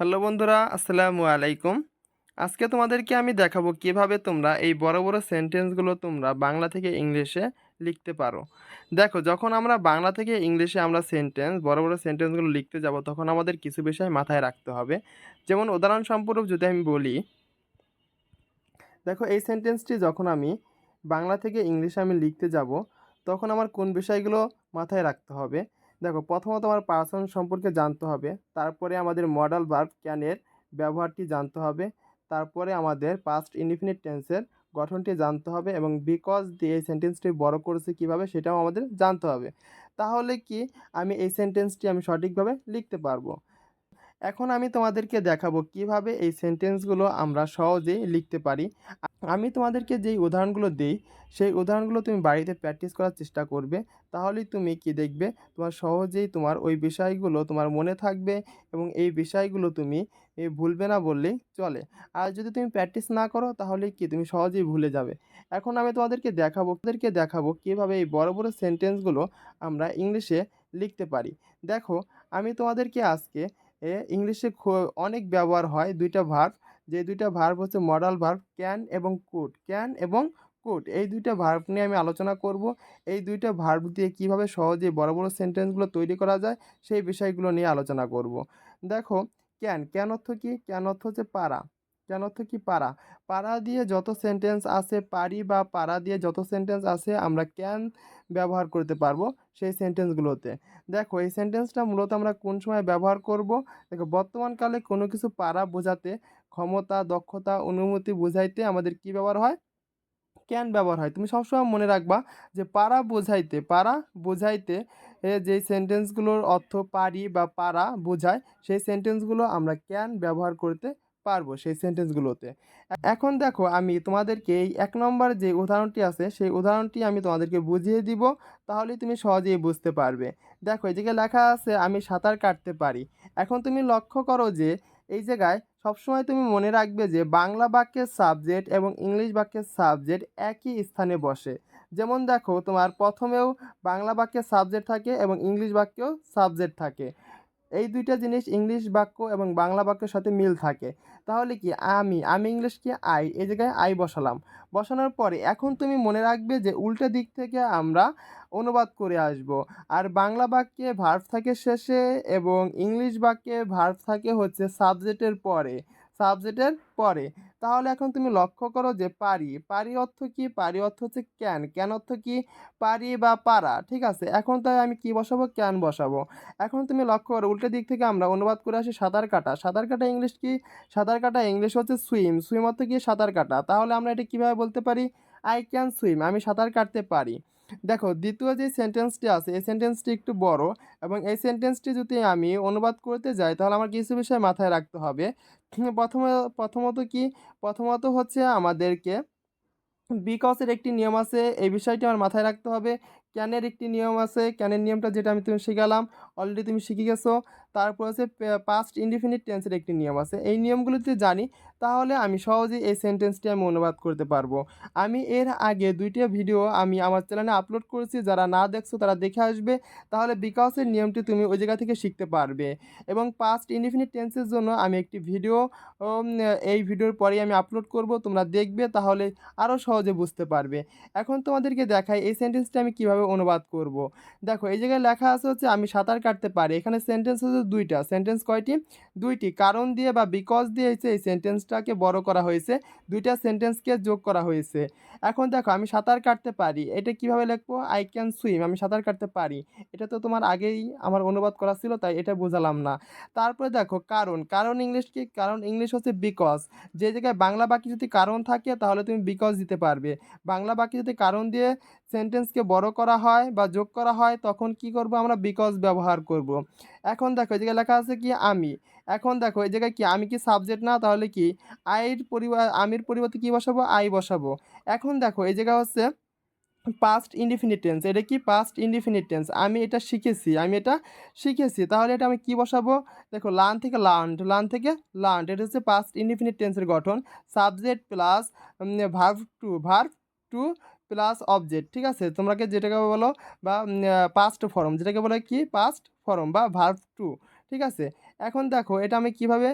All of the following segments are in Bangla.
হ্যালো বন্ধুরা, আসসালামু আলাইকুম। আজকে তোমাদেরকে আমি দেখাবো কীভাবে তোমরা এই বড় বড় সেন্টেন্সগুলো তোমরা বাংলা থেকে ইংলিশে লিখতে পারো। দেখো, যখন আমরা বাংলা থেকে ইংলিশে আমরা সেন্টেন্স, বড় বড় সেন্টেন্সগুলো লিখতে যাব, তখন আমাদের কিছু বিষয় মাথায় রাখতে হবে। যেমন উদাহরণ সম্পূর্ণ যদি আমি বলি, দেখো, এই সেন্টেন্সটি যখন আমি বাংলা থেকে ইংলিশে আমি লিখতে যাব, তখন আমার কোন বিষয়গুলো মাথায় রাখতে হবে? দেখো, প্রথমত আমার পার্সন সম্পর্কে জানতে হবে। তারপরে আমাদের মডেল বার্ব ক্যানের ব্যবহারটি জানতে হবে। তারপরে আমাদের পাস্ট ইনডিফিনিট টেন্সের গঠনটি জানতে হবে এবং বিকজ দিয়ে এই সেন্টেন্সটি বড় করেছে কীভাবে সেটাও আমাদের জানতে হবে। তাহলে কি আমি এই সেন্টেন্সটি আমি সঠিকভাবে লিখতে পারব? এখন আমি তোমাদেরকে দেখাবো কীভাবে এই সেন্টেন্সগুলো আমরা সহজেই লিখতে পারি। আমি তোমাদেরকে যেই উদাহরণগুলো দিই, সেই উদাহরণগুলো তুমি বাড়িতে প্র্যাকটিস করার চেষ্টা করবে। তাহলেই তুমি কি দেখবে, তোমার সহজেই তোমার ওই বিষয়গুলো তোমার মনে থাকবে এবং এই বিষয়গুলো তুমি ভুলবে না বললেই চলে। আর যদি তুমি প্র্যাকটিস না করো, তাহলে কি তুমি সহজেই ভুলে যাবে। এখন আমি তোমাদেরকে দেখাবো তোমাদেরকে দেখাবো কীভাবে এই বড় বড় সেন্টেন্সগুলো আমরা ইংলিশে লিখতে পারি। দেখো, আমি তোমাদেরকে আজকে এ ইংলিশে অনেক ব্যবহার হয় দুইটা ভার্ব যে দুইটা ভার্ব হচ্ছে মডাল ভার্ব ক্যান এবং কুড ক্যান এবং কুড এই দুইটা ভার্ব নিয়ে আমি আলোচনা করব। এই দুইটা ভার্ব দিয়ে কীভাবে সহজে বড় বড় সেন্টেন্সগুলো তৈরি করা যায়, সেই বিষয়গুলো নিয়ে আলোচনা করব। দেখো ক্যান ক্যান অর্থ কি? ক্যান অর্থ হচ্ছে পারা। ক্যান অর্থ কি পারা? পারা দিয়ে যত সেন্টেন্স আছে পারি বা পারা দিয়ে যত সেন্টেন্স আছে আমরা ক্যান ব্যবহার করতে পারব সেই সেন্টেন্সগুলোতে দেখো, এই সেন্টেন্সটা মূলত আমরা কোন সময় ব্যবহার করব? দেখো বর্তমানকালে কোনো কিছু পারা বোঝাতে ক্ষমতা, দক্ষতা অনুমতি বোঝাইতে আমাদের কি ব্যবহার হয়? ক্যান ব্যবহার হয়। তুমি সবসময় মনে রাখবা যে পারা বোঝাইতে পারা বোঝাইতে যেই সেন্টেন্সগুলোর অর্থ পারি বা পারা বোঝায়, সেই সেন্টেন্সগুলো আমরা ক্যান ব্যবহার করতে পারব সেই সেন্টেন্সগুলোতে এখন দেখো আমি তোমাদেরকে এই এক নম্বর যে উদাহরণটি আছে, সেই উদাহরণটি আমি তোমাদেরকে বুঝিয়ে দিব, তাহলেই তুমি সহজেই বুঝতে পারবে। দেখো জায়গায় লেখা আছে, আমি সাঁতার কাটতে পারি। এখন তুমি লক্ষ্য করো যে, এই জায়গায় সবসময় তুমি মনে রাখবে যে, বাংলা বাক্যের সাবজেক্ট এবং ইংলিশ বাক্যের সাবজেক্ট একই স্থানে বসে। যেমন দেখো, তোমার প্রথমেও বাংলা বাক্যের সাবজেক্ট থাকে এবং ইংলিশ বাক্যেও সাবজেক্ট থাকে। এই দুইটা জিনিস ইংলিশ বাক্য এবং বাংলা বাক্যের সাথে মিল থাকে। তাহলে কি আমি আমি ইংলিশ কি আই এই জায়গায় আই বসালাম। বসানোর পরে এখন তুমি মনে রাখবে যে উল্টো দিক থেকে আমরা অনুবাদ করে আসব। আর বাংলা বাক্যে ভার্ব থাকে শেষে এবং ইংলিশ বাক্যে ভার্ব থাকে হচ্ছে সাবজেক্টের পরে। সাবজেক্টের পরে। তাহলে এখন তুমি লক্ষ্য করো যে পারি। পারি অর্থ কি? পারি অর্থ হচ্ছে ক্যান ক্যান অর্থ কি? পারি বা পারা, ঠিক আছে? এখন তাই আমি কি বসাবো? ক্যান বসাবো। এখন তুমি লক্ষ্য করো, উল্টো দিক থেকে আমরা অনুবাদ করে আসি সাঁতার কাটা। সাঁতার কাটা ইংলিশ কি? সাঁতার কাটা ইংলিশ হচ্ছে সুইম সুইম অর্থ কি? সাঁতার কাটা। তাহলে আমরা এটা কীভাবে বলতে পারি? আই ক্যান সুইম আমি সাঁতার কাটতে পারি। দেখো, দ্বিতীয় যে সেন্টেন্সটি আছে, এই সেন্টেন্সটি একটু বড় এবং এই সেন্টেন্সটি যদি আমি অনুবাদ করতে যাই, তাহলে আমার কিছু বিষয় মাথায় রাখতে হবে। প্রথমে, প্রথমত কি? প্রথমত হচ্ছে আমাদেরকে বিকসের একটি নিয়ম আছে, এই বিষয়টি আমার মাথায় রাখতে হবে। ক্যানের একটি নিয়ম আছে ক্যানের নিয়মটা যেটা আমি তুমি শিখালাম অলরেডি তুমি শিখে গেছো। তারপর হচ্ছে পাস্ট ইনডিফিনিট টেন্সের একটি নিয়ম আছে। এই নিয়মগুলো যদি জানি, তাহলে আমি সহজেই এই সেন্টেন্সটি আমি অনুবাদ করতে পারব। আমি এর আগে দুইটা ভিডিও আমি আমার চ্যানেলে আপলোড করেছি, যারা না দেখছ তারা দেখে আসবে। তাহলে বিকজের নিয়মটি তুমি ওই জায়গা থেকে শিখতে পারবে। এবং পাস্ট ইনডিফিনিট টেন্সের জন্য আমি একটি ভিডিও এই ভিডিওর পরেই আমি আপলোড করব। তোমরা দেখবে, তাহলে আরও সহজে বুঝতে পারবে। এখন তোমাদেরকে দেখাই এই সেন্টেন্সটা আমি কীভাবে অনুবাদ করব। দেখো, এই জায়গায় লেখা আছে হচ্ছে, আমি সাঁতার কাটতে পারি। এখানে সেন্টেন্স হচ্ছে দুইটা সেন্টেন্স কয়টি? দুইটি। কারণ দিয়ে বা বিকজ দিয়ে হচ্ছে এই সেন্টেন্সটাকে বড় করা হয়েছে। দুইটা সেন্টেন্সকে যোগ করা হয়েছে। এখন দেখো, আমি সাঁতার কাটতে পারি, এটা কীভাবে লিখব? আই ক্যান সুইম আমি সাঁতার কাটতে পারি। এটা তো তোমার আগেই আমার অনুবাদ করা ছিল, তাই এটা বোঝালাম না। তারপরে দেখো, কারণ। কারণ ইংলিশ কি? কারণ ইংলিশ হচ্ছে বিকজ যে জায়গায় বাংলা বাক্যে যদি কারণ থাকে, তাহলে তুমি বিকজ দিতে পারবে। বাংলা বাক্যে যদি কারণ দিয়ে সেন্টেন্সকে বড় করা হয় বা যোগ করা হয়, তখন কি করব আমরা? বিকজ ব্যবহার করব। এখন দেখো, এই জায়গায় লেখা আছে কি? আমি। এখন দেখো, এই জায়গায় কি? আমি কি সাবজেক্ট না? তাহলে কি? আইয়ের পরিবার আমির পরিবর্তে কি বসাবো? আই বসাবো। এখন দেখো, এই জায়গা হচ্ছে পাস্ট ইনডিফিনিট টেন্স এটা কি? পাস্ট ইনডিফিনিট টেন্স আমি এটা শিখেছি, আমি এটা শিখেছি। তাহলে এটা আমি কি বসাবো? দেখো লার্ন থেকে লার্ন লার্ন থেকে লার্ন এটা হচ্ছে পাস্ট ইনডিফিনিটেন্সের গঠন। Subject plus verb two verb two plus object ঠিক আছে? তোমরাকে যেটাকে বলো বা পাস্ট ফর্ম যেটাকে বলে কি? পাস্ট ফর্ম বা ভার্ভ টু ঠিক আছে? এখন দেখো, এটা আমি কীভাবে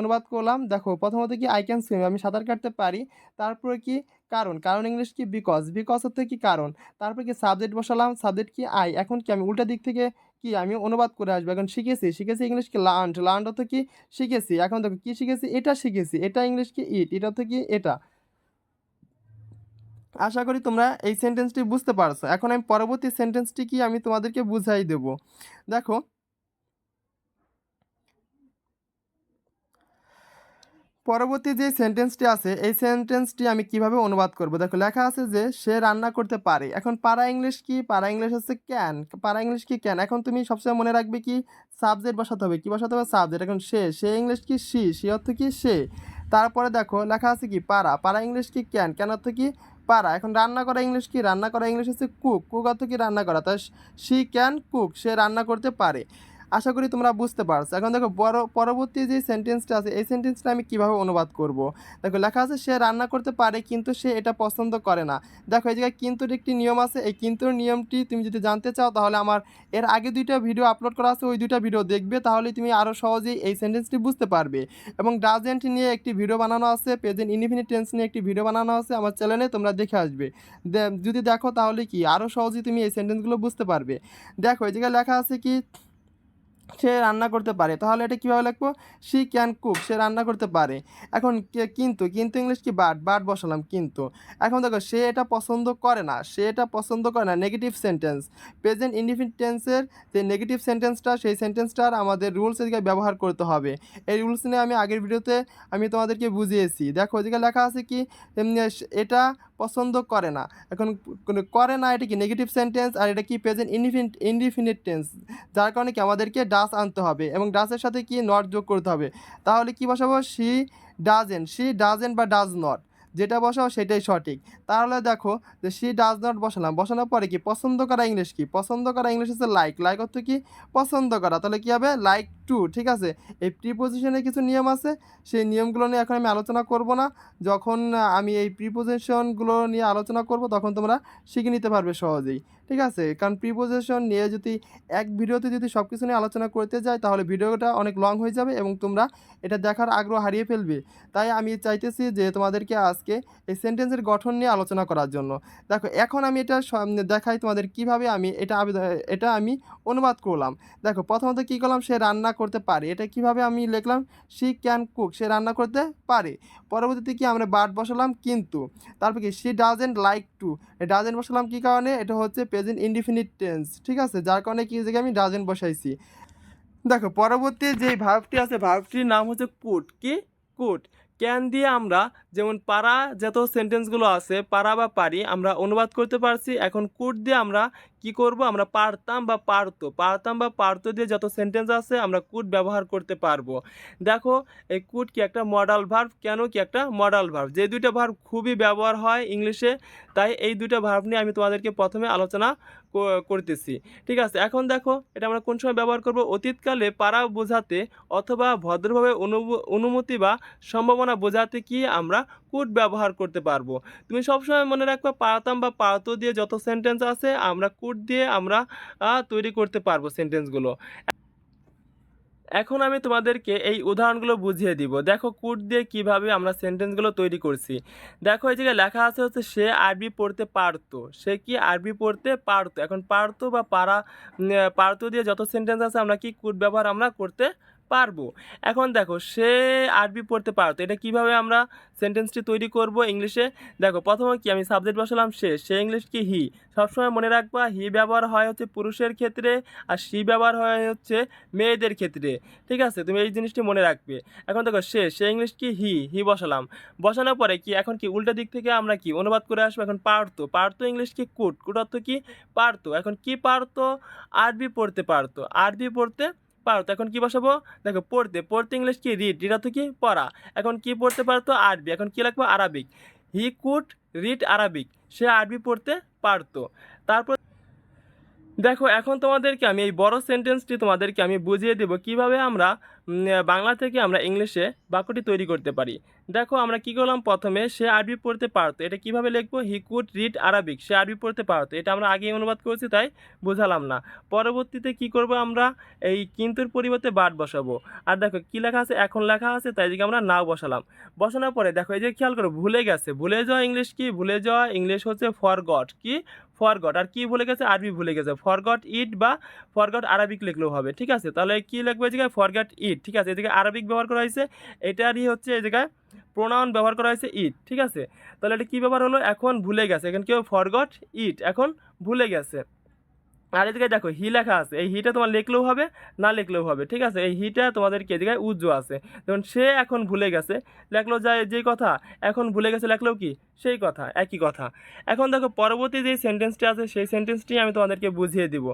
অনুবাদ করলাম? দেখো, প্রথমত কি আই ক্যান সুইম আমি সাঁতার কাটতে পারি। তারপরে কি কারণ? কারণ ইংলিশ কি? বিকজ বিকজ হচ্ছে কি কারণ? তারপর কি সাবজেক্ট বসালাম? সাবজেক্ট কি আই এখন কি আমি উল্টা দিক থেকে কি আমি অনুবাদ করে আসব? এখন শিখেছি। শিখেছি ইংলিশ কি লার্ন লার্ন অর্থ কি? শিখেছি। এখন দেখো, কি শিখেছি? এটা শিখেছি। এটা ইংলিশ কি? ইট এটা অর্থ কি? এটা। আশা করি তোমরা এই সেন্টেন্সটি বুঝতে পারছ। এখন আমি পরবর্তী সেন্টেন্সটি কি আমি তোমাদেরকে বুঝাই দেব। দেখো, পরবর্তী যে সেন্টেন্সটি আছে, এই সেন্টেন্সটি আমি কীভাবে অনুবাদ করব? দেখো, লেখা আছে যে, সে রান্না করতে পারে। এখন পারা ইংলিশ কি? পারা ইংলিশ হচ্ছে ক্যান পারা ইংলিশ কি ক্যান এখন তুমি সবসময় মনে রাখবে কি? সাবজেক্ট বসাতে হবে। কি বসাতে হবে? সাবজেক্ট এখন সে সে ইংলিশ কি? সি সি অর্থ কি? সে। তারপরে দেখো, লেখা আছে কি? পারা। পারা ইংলিশ কি? ক্যান ক্যান অর্থ কি? পারা। এখন রান্না করা ইংলিশ কি? রান্না করা ইংলিশ হচ্ছে কুক কুক অর্থ কি? রান্না করা। তা শি ক্যান কুক সে রান্না করতে পারে। আশা করি তোমরা বুঝতে পারছ। এখন দেখো বড় পরবর্তী যে সেন্টেন্সটা আছে, এই সেন্টেন্সটা আমি কীভাবে অনুবাদ করব? দেখো, লেখা আছে, সে রান্না করতে পারে, কিন্তু সে এটা পছন্দ করে না। দেখো, এই জায়গায় কিন্তুর একটি নিয়ম আছে। এই কিন্তুর নিয়মটি তুমি যদি জানতে চাও, তাহলে আমার এর আগে দুইটা ভিডিও আপলোড করা আছে, ওই দুইটা ভিডিও দেখবে তাহলে তুমি আরও সহজেই এই সেন্টেন্সটি বুঝতে পারবে। এবং ডাজেন্ট নিয়ে একটি ভিডিও বানানো আছে প্রেজেন্ট ইনডিফিনিট টেন্স নিয়ে একটি ভিডিও বানানো আছে, আমার চ্যানেলে তোমরা দেখে আসবে। যদি দেখো, তাহলে কি? আরও সহজেই তুমি এই সেন্টেন্সগুলো বুঝতে পারবে। দেখো, এই জায়গায় লেখা আছে কি সে রান্না করতে পারে। তাহলে এটা কীভাবে লিখব? শি ক্যান কুক সে রান্না করতে পারে। এখন কিন্তু কিন্তু ইংলিশ কি বাট? বাট বসালাম, কিন্তু। এখন দেখো, সে এটা পছন্দ করে না, সে এটা পছন্দ করে না নেগেটিভ সেন্টেন্স প্রেজেন্ট ইনডিফিনিট টেন্সের যে নেগেটিভ সেন্টেন্সটা সেই সেন্টেন্সটার আমাদের রুলস এদিকে ব্যবহার করতে হবে। এই রুলস নিয়ে আমি আগের ভিডিওতে আমি তোমাদেরকে বুঝিয়েছি। দেখো এদিকে লেখা আছে কি এটা পছন্দ করে না। এখন কোনো করে না, এটা কি নেগেটিভ সেন্টেন্স আর এটা কি প্রেজেন্ট ইনডিফিনিট ইনডিফিনিট টেন্স যার কারণে কি আমাদেরকে ডাস আনতে হবে এবং ডাসের সাথে কি নট যোগ করতে হবে। তাহলে কি বসাবো? সি ডাজেন সি ডাজেন বা ডাজ নট যেটা বসাও সেটাই সঠিক। তাহলে দেখো যে শি ডাজ নট বসালাম। বসানোর পরে কি? পছন্দ করা ইংলিশ কি? পছন্দ করা ইংলিশ হচ্ছে লাইক লাইক অর্থ কি? পছন্দ করা। তাহলে কি হবে? লাইক টু ঠিক আছে? এই প্রিপোজিশনের কিছু নিয়ম আছে। সেই নিয়মগুলো নিয়ে এখন আমি আলোচনা করব না। যখন আমি এই প্রিপোজিশনগুলো নিয়ে আলোচনা করব, তখন তোমরা শিখে নিতে পারবে সহজেই। ঠিক আছে? কারণ প্রিপোজিশন নিয়ে যদি এক ভিডিওতে যদি সব কিছু নিয়ে আলোচনা করতে যাই, তাহলে ভিডিওটা অনেক লং হয়ে যাবে এবং তোমরা এটা দেখার আগ্রহ হারিয়ে ফেলবে। তাই আমি চাইতেছি যে তোমাদেরকে আজকে এই সেন্টেন্সের গঠন নিয়ে আলোচনা করার জন্য। দেখো, এখন আমি এটা দেখাই তোমাদের কীভাবে আমি এটা এটা আমি অনুবাদ করলাম। দেখো, প্রথমত কী করলাম? সে রান্না করতে পারে। এটা কীভাবে আমি লিখলাম? শি ক্যান কুক সে রান্না করতে পারে। পরবর্তীতে কি আমরা বাট বসালাম? কিন্তু। তারপর কি? She doesn't like to doesn't বসালাম কী কারণে? এটা হচ্ছে প্রেজেন্ট ইনডিফিনিট টেন্স ঠিক আছে? যার কারণে কি জায়গায় আমি ডাজেন্ট বসাইছি। দেখো, পরবর্তী যেই ভার্বটি আছে ভার্বটির নাম হচ্ছে কুট কি? কুট ক্যান দিয়ে আমরা যেমন পারা যত সেন্টেন্সগুলো আছে, পারা বা পারি, আমরা অনুবাদ করতে পারছি। এখন কুট দিয়ে আমরা কি করব? আমরা পারতাম বা পারতো। পারতাম বা পারতো দিয়ে যত সেন্টেন্স আছে আমরা কুট ব্যবহার করতে পারব। দেখো, এই কুট কি একটা মডাল ভার্ভ কেন কি একটা মডাল ভার্ভ যে দুইটা ভার্ভ খুবই ব্যবহার হয় ইংলিশে, তাই এই দুইটা ভার্ভ নিয়ে আমি তোমাদেরকে প্রথমে আলোচনা করতেছি। ঠিক আছে? এখন দেখো, এটা আমরা কোন সময় ব্যবহার করব? অতীতকালে পারা বোঝাতে অথবা ভদ্রভাবে অনুমতি বা সম্ভাবনা বোঝাতে কি আমরা কুট ব্যবহার করতে পারব। তুমি সবসময় মনে রাখবে পারতাম বা পারতো দিয়ে যত সেন্টেন্স আছে, আমরা কুট দিয়ে আমরা তৈরি করতে পারব সেন্টেন্সগুলো এখন আমি তোমাদেরকে এই উদাহরণগুলো বুঝিয়ে দিব। দেখো কুট দিয়ে কীভাবে আমরা সেন্টেন্সগুলো তৈরি করছি। দেখো এই জায়গায় লেখা আছে হচ্ছে, সে আরবি পড়তে পারতো। সে কি আরবি পড়তে পারতো? এখন পারতো বা পারা পারতো দিয়ে যত সেন্টেন্স আছে, আমরা কি কুট ব্যবহার আমরা করতে পারব। এখন দেখো, সে আরবি পড়তে পারতো এটা কীভাবে আমরা সেন্টেন্সটি তৈরি করব ইংলিশে? দেখো, প্রথমে কি আমি সাবজেক্ট বসালাম সে সে ইংলিশ কি হি সবসময় মনে রাখবা হি ব্যবহার হয় হচ্ছে পুরুষের ক্ষেত্রে আর সি ব্যবহার হয় হচ্ছে মেয়েদের ক্ষেত্রে। ঠিক আছে? তুমি এই জিনিসটি মনে রাখবে। এখন দেখো, সে সে ইংলিশ কি হি হি বসালাম। বসানোর পরে কি, এখন কি উল্টা দিক থেকে আমরা কি অনুবাদ করে আসব? এখন পারতো। পারতো ইংলিশ কি? কুট। কুট অর্থ কি? পারতো। এখন কি পারতো? আরবি পড়তে পারতো। আরবি পড়তে পারতো এখন কি বসাবো? দেখো, পড়তে পড়তে ইংলিশ কি? রিড রিড অর্থ কি? পড়া। এখন কি পড়তে পারতো আরবি। এখন কি লাগবে Arabic. He could read Arabic সে আরবি পড়তে পারতো। তারপর দেখো, এখন তোমাদেরকে আমি এই বড় সেন্টেন্সটি তোমাদেরকে আমি বুঝিয়ে দেবো। কীভাবে আমরা বাংলা থেকে আমরা ইংলিশে বাক্যটি তৈরি করতে পারি। দেখো, আমরা কি করলাম? প্রথমে সে আরবি পড়তে পারতো। এটা কীভাবে লিখব? হি কুড রিড আরবিক সে আরবি পড়তে পারতো। এটা আমরা আগেই অনুবাদ করেছি, তাই বোঝালাম না। পরবর্তীতে কি করব আমরা? এই কিন্তুর পরিবর্তে বাট বসাবো। আর দেখো, কি লেখা আছে? এখন লেখা আছে, তাই দিকে আমরা নাও বসালাম। বসানোর পরে দেখো, এই যে খেয়াল করো, ভুলে গেছে। ভুলে যাওয়া ইংলিশ কি? ভুলে যাওয়া ইংলিশ হচ্ছে ফর ফরগট কি? ফরগট আর কি ভুলে গেছে? আরবি ভুলে গেছে। ফরগট ইট বা ফরগট আরবিক লিখলেও হবে। ঠিক আছে? তাহলে কি লিখবে জায়গায় ফরগট ইট ঠিক আছে? এদিকে আরবিক ব্যবহার করা হয়েছে। এটারই হচ্ছে এই জায়গায় প্রোনাউন ব্যবহার করা হয়েছে ইট, ঠিক আছে? তাহলে এটা কী ব্যবহার হলো? এখন ভুলে গেছে। এখানে কেউ ফরগট ইট, এখন ভুলে গেছে। আর এদিকে দেখো, হি লেখা আছে। এই হিটা তোমার লিখলেও হবে, না লিখলেও হবে, ঠিক আছে? এই হিটা তোমাদেরকে জায়গায় উজ্জ্ব আছে। যেমন সে এখন ভুলে গেছে, লেখলো যায় যে কথা, এখন ভুলে গেছে লেখলেও কি? সেই কথা, একই কথা। এখন দেখো, পরবর্তী যে সেন্টেন্সটি আছে, সেই সেন্টেন্সটি আমি তোমাদেরকে বুঝিয়ে দিব।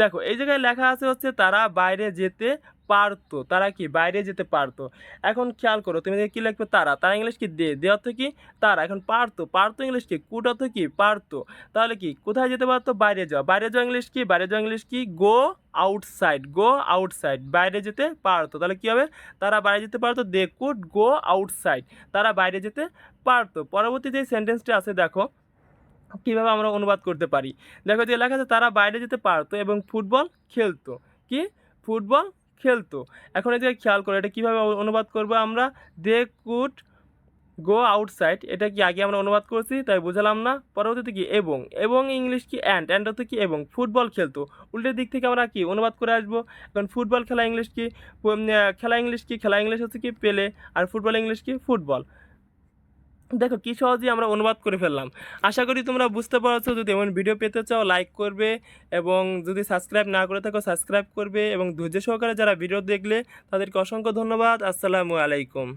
দেখো, এই জায়গায় লেখা আছে হচ্ছে, তারা বাইরে যেতে পারতো, তারা কি বাইরে যেতে পারতো? এখন খেয়াল করো, তুমি কি লিখবে? তারা। তারা ইংলিশ কি দে দে অর্থ কি? তারা। এখন পারতো। পারতো ইংলিশ কি? কুট অর্থ কি? পারতো। তাহলে কি? কোথায় যেতে পারতো? বাইরে যাওয়া। বাইরে যাওয়া ইংলিশ কি? বাইরে যাওয়া ইংলিশ কি? গো আউটসাইড গো আউটসাইড বাইরে যেতে পারতো। তাহলে কি হবে? তারা বাইরে যেতে পারতো? দে কুড গো আউটসাইড তারা বাইরে যেতে পারতো। পরবর্তী যে সেন্টেন্সটি আছে, দেখো, কীভাবে আমরা অনুবাদ করতে পারি? দেখো যে লেখা আছে, তারা বাইরে যেতে পারতো এবং ফুটবল খেলতো। কি? ফুটবল খেলতো। এখন এদিকে খেয়াল করো, এটা কীভাবে অনুবাদ করব আমরা? দে কুড গো আউটসাইড, এটা কি আগে আমরা অনুবাদ করছি, তাই বুঝালাম না? পরবর্তীতে কি? এবং। এবং ইংলিশ কি? অ্যান্ড অ্যান্ড অর্থ কি? এবং। ফুটবল খেলতো। উল্টের দিক থেকে আমরা কি অনুবাদ করে আসব? এখন ফুটবল খেলা ইংলিশ কি? খেলা ইংলিশ কি? খেলা ইংলিশ হচ্ছে কি? পেলে। আর ফুটবল ইংলিশ কি? ফুটবল। দেখো, কী সহজেই আমরা অনুবাদ করে ফেললাম। আশা করি তোমরা বুঝতে পারছ, যদি এমন ভিডিও পেতে চাও লাইক করবে এবং যদি সাবস্ক্রাইব না করে থাকো সাবস্ক্রাইব করবে এবং ধৈর্য সহকারে যারা ভিডিও দেখলে, তাদেরকে অসংখ্য ধন্যবাদ। আসসালামু আলাইকুম।